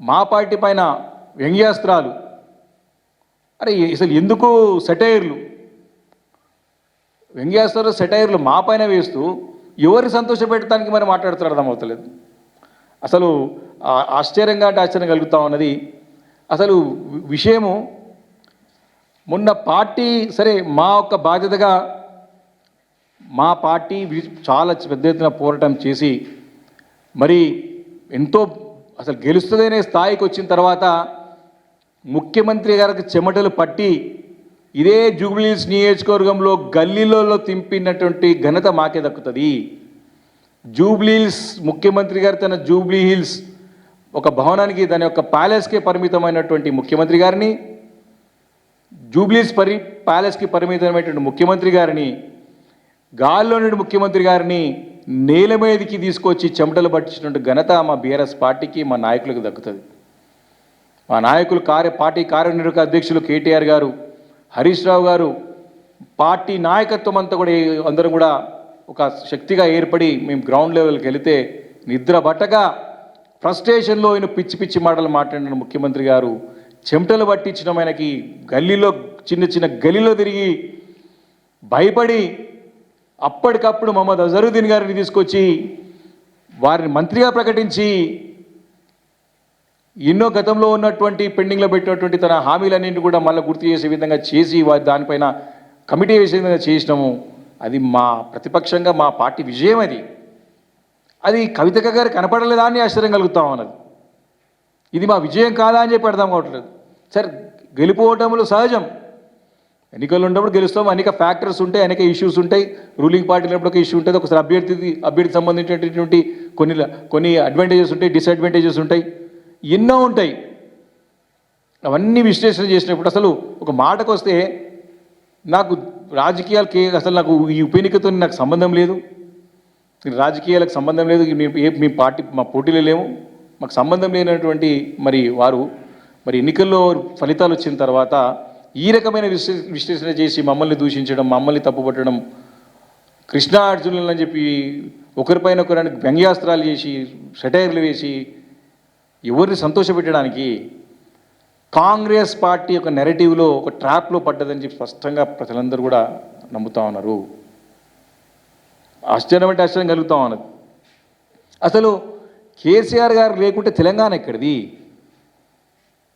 మా పార్టీ పైన వ్యంగ్యాస్త్రాలు. అరే అసలు ఎందుకు సెటైర్లు? వ్యంగ్యాస్త్రాలు సెటైర్లు మా పైన వేస్తూ ఎవరిని సంతోషపెట్టడానికి మరి మాట్లాడుతారు అర్థమవుతలేదు అసలు ఆశ్చర్యంగా అంటే ఆశ్చర్యం కలుగుతా ఉన్నది. అసలు విషయము మొన్న పార్టీ సరే మా యొక్క బాధ్యతగా మా పార్టీ చాలా పెద్ద ఎత్తున పోరాటం చేసి మరి ఎంతో అసలు గెలుస్తుందనే స్థాయికి వచ్చిన తర్వాత ముఖ్యమంత్రి గారికి చెమటలు పట్టి ఇదే జూబ్లీస్ నియోజకవర్గంలో గల్లీలలో తింపినటువంటి ఘనత మాకే దక్కుతుంది. జూబ్లీహిల్స్ ముఖ్యమంత్రి గారు తన జూబ్లీ హిల్స్ ఒక భవనానికి దాని యొక్క ప్యాలెస్కే పరిమితమైనటువంటి ముఖ్యమంత్రి గారిని జూబ్లీస్ పరి ప్యాలెస్కి పరిమితమైనటువంటి ముఖ్యమంత్రి గారిని గాల్లో నుండి ముఖ్యమంత్రి గారిని నేల మీదకి తీసుకొచ్చి చెమటలు పట్టించినటువంటి ఘనత మా బీఆర్ఎస్ పార్టీకి మా నాయకులకు దక్కుతుంది. మా నాయకులు కార్య పార్టీ కార్యనిర్వాహక అధ్యక్షులు కేటీఆర్ గారు హరీష్ రావు గారు పార్టీ నాయకత్వం అంతా కూడా అందరం కూడా ఒక శక్తిగా ఏర్పడి మేము గ్రౌండ్ లెవెల్కి వెళితే నిద్ర బట్టగా ఫ్రస్ట్రేషన్లో ఆయన పిచ్చి పిచ్చి మాటలు మాట్లాడిన ముఖ్యమంత్రి గారు. చెమటలు పట్టించడం ఆయనకి గల్లీలో చిన్న చిన్న గల్లీలో తిరిగి భయపడి అప్పటికప్పుడు మహమ్మద్ అజరుద్దీన్ గారిని తీసుకొచ్చి వారిని మంత్రిగా ప్రకటించి ఎన్నో గతంలో ఉన్నటువంటి పెండింగ్లో పెట్టినటువంటి తన హామీలన్నింటినీ కూడా మళ్ళీ గుర్తు చేసే విధంగా చేసి వారి దానిపైన కమిటీ వేసే విధంగా చేసినాము. అది మా ప్రతిపక్షంగా మా పార్టీ విజయం అది. అది కవితక గారు కనపడలేదా అని ఆశ్చర్యం కలుగుతాం అన్నది ఇది మా విజయం కాదా అని చెప్పి అర్థం కావట్లేదు. సరే గెలిపోవటములు సహజం. ఎన్నికలు ఉన్నప్పుడు గెలుస్తాం అనేక ఫ్యాక్టర్స్ ఉంటాయి అనేక ఇష్యూస్ ఉంటాయి. రూలింగ్ పార్టీ ఉన్నప్పుడు ఒక ఇష్యూ ఉంటుంది ఒకసారి అభ్యర్థి అభ్యర్థి సంబంధించినటువంటి కొన్ని కొన్ని అడ్వాంటేజెస్ ఉంటాయి డిసడ్వాంటేజెస్ ఉంటాయి. ఎన్నో ఉంటాయి. అవన్నీ విశ్లేషణ చేసినప్పుడు అసలు ఒక మాటకు వస్తే నాకు రాజకీయాలకి అసలు నాకు ఈ ఉప ఎన్నికతో నాకు సంబంధం లేదు. రాజకీయాలకు సంబంధం లేదు. మీ- ఏ మీ పార్టీ మా పోటీలో లేము. మాకు సంబంధం లేనటువంటి మరి వారు. మరి ఎన్నికల్లో ఫలితాలు వచ్చిన తర్వాత ఈ రకమైన విశ్లే విశ్లేషణ చేసి మమ్మల్ని దూషించడం మమ్మల్ని తప్పుపట్టడం కృష్ణా అర్జునులు అని చెప్పి ఒకరిపైన ఒకరిని వ్యంగ్యాస్త్రాలు చేసి సెటైర్లు వేసి ఎవరిని సంతోషపెట్టడానికి కాంగ్రెస్ పార్టీ యొక్క నెరటివ్లో ఒక ట్రాప్లో పడ్డదని చెప్పి స్పష్టంగా ప్రజలందరూ కూడా నమ్ముతా ఉన్నారు. ఆశ్చర్యం అంటే ఆశ్చర్యం కలుగుతా ఉన్నది. అసలు కేసీఆర్ గారు లేకుంటే తెలంగాణ ఎక్కడిది?